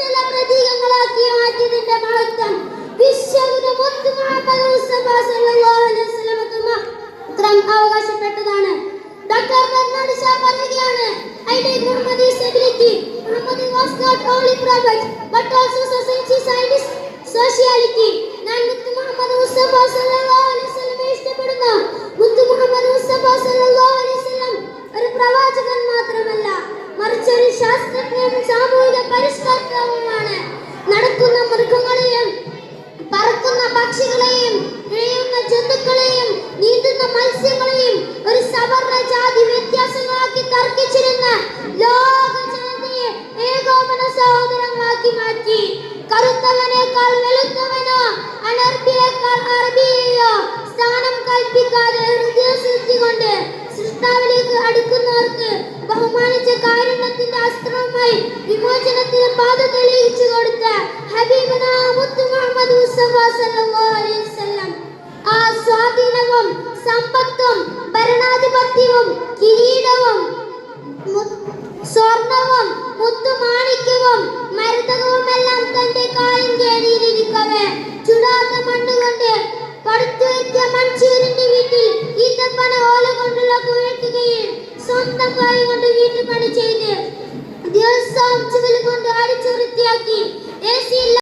നിശ്ചല പ്രതീകങ്ങളാക്കി മാറ്റിയതിന്റെ മഹത്വം. വിശ്വഗുരു മുത്തുമാ അവകാശപ്പെട്ടതാണ്. ഡോക്ടർ ബെർണാഡ് പക്ഷികളെയും സമ്പന്നത്വം സമ്പത്തും ഭരണാധിപത്യവും കിരീടവും സ്വർണവും മുത്തുമാണിക്യവും മരുതകവുമെല്ലാം തന്റെ കാലിഞ്ചേരിയിലിരിക്കവേ ചുടാത്ത മണ്ണുകൊണ്ട് പടുത്തു വെച്ച മൺസൂരിന്റെ വീട്ടിൽ ഈത്തപ്പന ഓല കൊണ്ടുള്ള കുഴക്കുകയും സ്വന്തം കായ കൊണ്ട് വീട്ടുപണി ചെയ്തു.